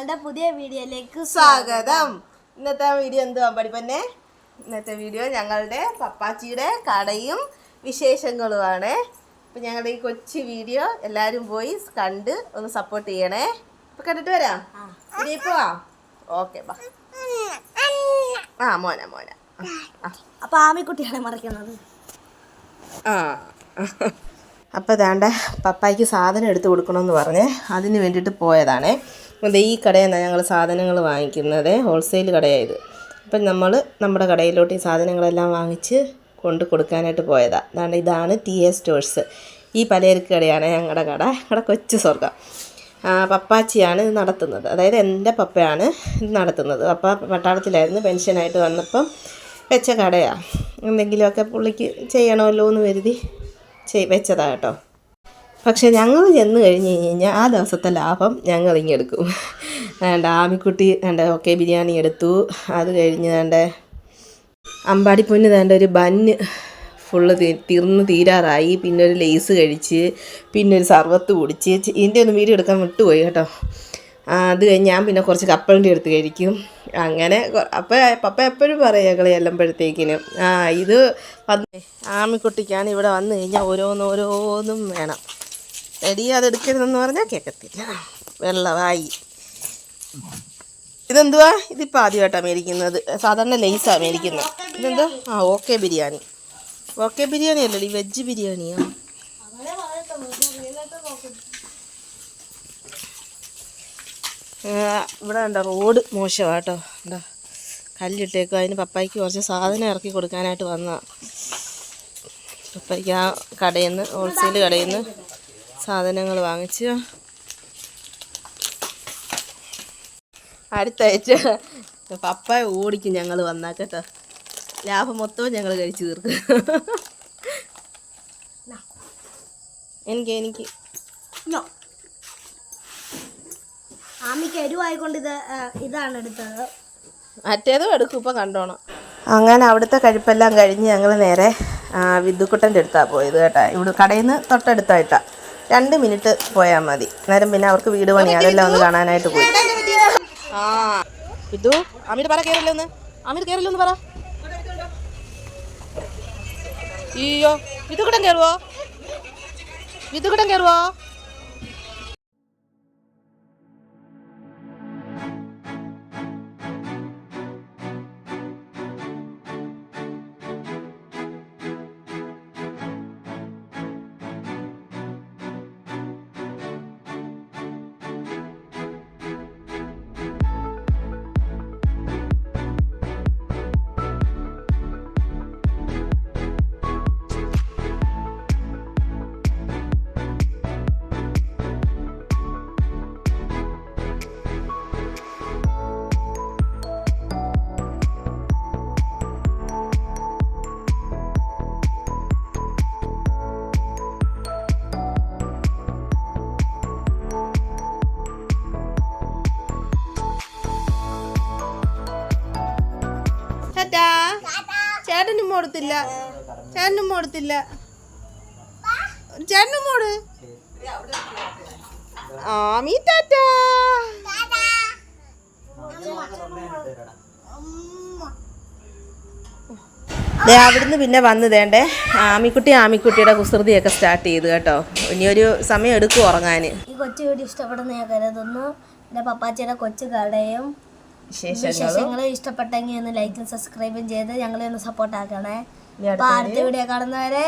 ഞങ്ങളുടെ പുതിയ വീഡിയോയിലേക്ക് സ്വാഗതം. ഇന്നത്തെ വീഡിയോ എന്തുവാ? പഠിപ്പന്നെ? ഇന്നത്തെ വീഡിയോ ഞങ്ങളുടെ പപ്പാച്ചിയുടെ കടയും വിശേഷങ്ങളുമാണ്. അപ്പം ഞങ്ങളുടെ ഈ കൊച്ചു വീഡിയോ എല്ലാവരും പോയി കണ്ട് ഒന്ന് സപ്പോർട്ട് ചെയ്യണേ. ഇപ്പം കണ്ടിട്ട് വരാം? പോവാം ഓക്കെ ബാ ആ മോന മോന. അപ്പം ആമിക്കുട്ടിയാണ് മറിക്കുന്നത്. ആ. അപ്പോൾ ദാണ്ട പപ്പായ്ക്ക് സാധനം എടുത്ത് കൊടുക്കണമെന്ന് പറഞ്ഞ് അതിന് വേണ്ടിയിട്ട് പോയതാണേ. അപ്പോൾ ഈ കടയിൽ ഞങ്ങൾ സാധനങ്ങൾ വാങ്ങിക്കുന്നത് ഹോൾസെയിൽ കടയായത് അപ്പം നമ്മൾ നമ്മുടെ കടയിലോട്ട് ഈ സാധനങ്ങളെല്ലാം വാങ്ങിച്ച് കൊണ്ട് കൊടുക്കാനായിട്ട് പോയതാണ് അതാണ് ഇതാണ് ടി എ സ്റ്റോഴ്സ്. ഈ പലചരക്ക് കടയാണ് ഞങ്ങളുടെ കട ഞങ്ങളുടെ കൊച്ചു സ്വർഗം പപ്പാച്ചിയാണ് ഇത് നടത്തുന്നത്. അതായത് എന്റെ പപ്പയാണ് ഇത് നടത്തുന്നത്. പപ്പ പട്ടാളത്തിലായിരുന്നു പെൻഷനായിട്ട് വന്നപ്പം വെച്ച കടയാണ് എന്തെങ്കിലുമൊക്കെ പുള്ളിക്ക് ചെയ്യണമല്ലോ എന്ന് കരുതി ചെയ് വെച്ചതാണ് കേട്ടോ. പക്ഷെ ഞങ്ങൾ ചെന്ന് കഴിഞ്ഞ് കഴിഞ്ഞാൽ ആ ദിവസത്തെ ലാഭം ഞങ്ങൾ ഇങ്ങെടുക്കും വേണ്ട ആമിക്കുട്ടി വേണ്ട ഓക്കെ ബിരിയാണി എടുത്തു. അത് കഴിഞ്ഞ് വേണ്ട അമ്പാടിപ്പൊന്ന് വേണ്ട ഒരു ബന്ന് ഫുള്ള് തീർന്ന് തീരാറായി. പിന്നെ ഒരു ലേസ് കഴിച്ച് പിന്നെ ഒരു സർവത്ത് കുടിച്ച് ഇതിന്റെ ഒന്നും വീഡിയോ എടുക്കാൻ വിട്ടുപോയി കേട്ടോ. അത് കഴിഞ്ഞ് ഞാൻ പിന്നെ കുറച്ച് കപ്പലിന്റെ എടുത്ത് കഴിക്കും. അങ്ങനെ അപ്പം പപ്പ എപ്പോഴും പറയും ഞങ്ങൾ ചെല്ലുമ്പോഴത്തേക്കിനും. ആ ഇത് ആമിക്കുട്ടിക്കാണ് ഇവിടെ വന്നു കഴിഞ്ഞാൽ ഓരോന്നോരോന്നും വേണം. എടി അതെടുക്കരുതെന്ന് പറഞ്ഞാൽ കേൾക്കത്തില്ല വെള്ളമായി ഇതെന്തുവാ? ഇതിപ്പോൾ ആദ്യമായിട്ടാണ് മേടിക്കുന്നത്. സാധാരണ ലേസാണ് മേടിക്കുന്നത്. ഇതെന്താ ആ ഓക്കെ ബിരിയാണി. ഓക്കെ ബിരിയാണി അല്ലടി വെജ് ബിരിയാണിയോ. ഇവിടെ ഉണ്ടോ റോഡ് മോശമാണ് കേട്ടോ എന്താ കല്ലിട്ടേക്കും അതിന് പപ്പായ്ക്ക് കുറച്ച് സാധനം ഇറക്കി കൊടുക്കാനായിട്ട് വന്നതാണ് പപ്പായ്ക്ക് ആ കടയിൽ നിന്ന് ഹോൾസെയിൽ കടയിൽ നിന്ന് സാധനങ്ങൾ വാങ്ങിച്ച്. അടുത്താഴ്ച പപ്പ ഓടിക്കും ഞങ്ങൾ വന്നാൽ കേട്ടോ. ലാഭം മൊത്തവും ഞങ്ങൾ കഴിച്ചു തീർക്കും. എനിക്ക് എനിക്ക്. ആമിക്ക് എരിവായിക്കൊണ്ട് ഇത് ഇതാണ് എടുത്തത്. മറ്റേതും എടുക്കും ഇപ്പം കണ്ടോണം. അങ്ങനെ അവിടുത്തെ കഴിപ്പെല്ലാം കഴിഞ്ഞ് ഞങ്ങൾ നേരെ വിദ്യുക്കുട്ടന്റെ അടുത്താണ് പോയത് കേട്ടോ. ഇവിടെ കടയിൽ നിന്ന് തൊട്ടടുത്തായിട്ടാ. രണ്ട് മിനിറ്റ് പോയാൽ മതി. അന്നേരം പിന്നെ അവർക്ക് വീട് പണി അതെല്ലാം ഒന്ന് കാണാനായിട്ട് പോയി. ആ. ഇതു അമീർ പറ കയറില്ല ഒന്ന്? കയറുവോ ചേട്ടനും കൊടുത്തില്ല ചേട്ടനും കൊടുത്തില്ല ചേട്ടനും മോട് ആമി ടാറ്റ. അവിടുന്ന് പിന്നെ വന്നു തേണ്ടേ ആമിക്കുട്ടി ആമിക്കുട്ടിയുടെ കുസൃതിയൊക്കെ സ്റ്റാർട്ട് ചെയ്തു കേട്ടോ. ഇനിയൊരു സമയം എടുക്കും ഉറങ്ങാൻ ഈ കൊച്ചു വീഡിയോ ഇഷ്ടപ്പെടുന്ന ഞാൻ കരുതുന്നു. എന്റെ പപ്പാച്ചിയുടെ കൊച്ചു കടയും വിശേഷങ്ങൾ ഇഷ്ടപ്പെട്ടെങ്കിൽ ഒന്ന് ലൈക്കും സബ്സ്ക്രൈബും ചെയ്ത് ഞങ്ങളെ ഒന്ന് സപ്പോർട്ട് ആക്കണേ. അപ്പൊ അടുത്ത വീഡിയോ കാണുന്നവരെ